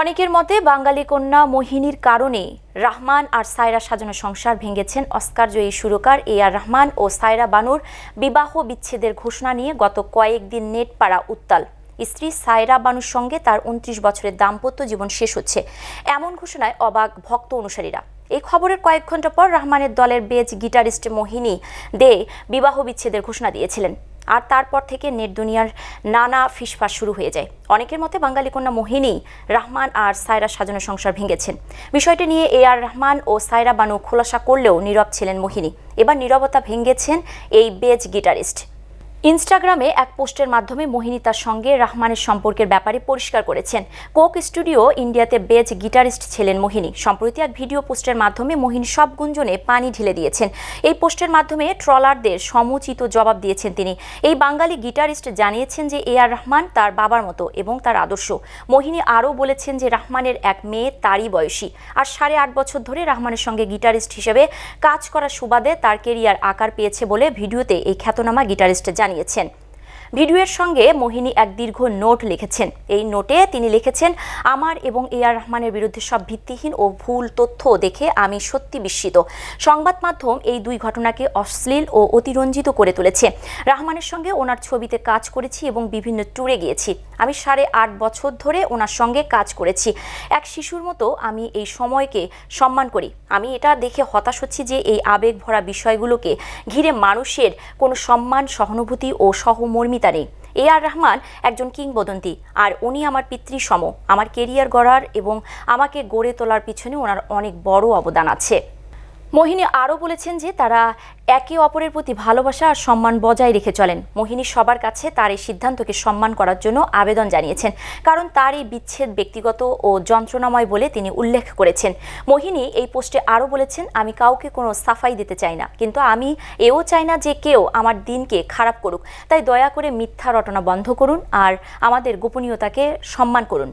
অনেকের মতে বাঙালি কন্যা মোহিনীর কারণে রহমান আর সায়রা সাজানো সংসার ভেঙেছেন অস্কারজয়ী সুরকার এ আর রহমান ও সায়রা বানুর বিবাহ বিচ্ছেদের ঘোষণা নিয়ে গত কয়েকদিন নেট পাড়া উত্তাল। স্ত্রী সায়রা বানুর সঙ্গে তার উনত্রিশ বছরের দাম্পত্য জীবন শেষ হচ্ছে। এমন ঘোষণায় অবাক ভক্ত অনুসারীরা। এই খবরের কয়েক ঘণ্টা পর রহমানের দলের বেজ গিটারিস্ট মোহিনী দে বিবাহ বিচ্ছেদের ঘোষণা দিয়েছিলেন। আর তারপর থেকে নেট দুনিয়ার নানা ফিসফাস শুরু হয়ে যায়। অনেকের মতে বাঙালি কন্যা মোহিনী, রহমান আর সায়রা সাজানো সংসার ভেঙেছেন। বিষয়টি নিয়ে এ আর রহমান ও সায়রা বানু খোলাসা করলেও নীরব ছিলেন মোহিনী। এবার নীরবতা ভেঙেছেন এই বেজ গিটারিস্ট। ইনস্টাগ্রামে এক পোস্টের মাধ্যমে মোহিনী তার সঙ্গে রহমানের সম্পর্কের ব্যাপারে পরিষ্কার করেছেন। কোক স্টুডিও ইন্ডিয়াতে বেজ গিটারিস্ট ছিলেন মোহিনী। সম্প্রতি এক ভিডিও পোস্টের মাধ্যমে মোহিনী সব গুঞ্জনে পানি ঢেলে দিয়েছেন। এই পোস্টের মাধ্যমে ট্রলারদের সমুচিত জবাব দিয়েছেন তিনি। এই বাঙালি গিটারিস্ট জানিয়েছেন যে এ আর রহমান তার বাবার মতো এবং তার আদর্শ। মোহিনী আরও বলেছেন যে রহমানের এক মেয়ে তারই বয়সী। আর সাড়ে আট বছর ধরে রহমানের সঙ্গে গিটারিস্ট হিসেবে কাজ করার সুবাদে তার কেরিয়ার আকার পেয়েছে বলে ভিডিওতে এই খ্যাতনামা গিটারিস্ট জানিয়েছেন। জানিয়েছেন। ভিডিওর সঙ্গে মোহিনী এক দীর্ঘ নোট লিখেছেন। এই নোটে তিনি লিখেছেন, আমার এবং এ আর রহমানের বিরুদ্ধে সব ভিত্তিহীন ও ভুল তথ্য দেখে আমি সত্যি বিস্মিত। সংবাদ মাধ্যম এই দুই ঘটনাকে অশ্লীল ও অতিরঞ্জিত করে তুলেছে। রহমানের সঙ্গে ওনার ছবিতে কাজ করেছি এবং বিভিন্ন ট্যুরে গিয়েছি। আমি সাড়ে আট বছর ধরে ওনার সঙ্গে কাজ করেছি। এক শিশুর মতো আমি এই সময়কে সম্মান করি। আমি এটা দেখে হতাশ হচ্ছি যে এই আবেগ ভরা বিষয়গুলোকে ঘিরে মানুষের কোনো সম্মান, সহানুভূতি ও সহমর্মিতা নেই এ আর রহমান একজন কিংবদন্তি, আর উনি আমার পিতৃসম। আমার কেরিয়ার গড়ার এবং আমাকে গড়ে তোলার পিছনে ওনার অনেক বড় অবদান আছে। মোহিনী আরও বলেছেন যে তারা একে অপরের প্রতি ভালোবাসা আর সম্মান বজায় রেখে চলেন। মোহিনী সবার কাছে তার এই সিদ্ধান্তকে সম্মান করার জন্য আবেদন জানিয়েছেন। কারণ তার এই বিচ্ছেদ ব্যক্তিগত ও যন্ত্রণাময় বলে তিনি উল্লেখ করেছেন। মোহিনী এই পোস্টে আরও বলেছেন, আমি কাউকে কোনো সাফাই দিতে চাই না। কিন্তু আমি এও চাই না যে কেউ আমার দিনকে খারাপ করুক। তাই দয়া করে মিথ্যা রটনা বন্ধ করুন আর আমাদের গোপনীয়তাকে সম্মান করুন।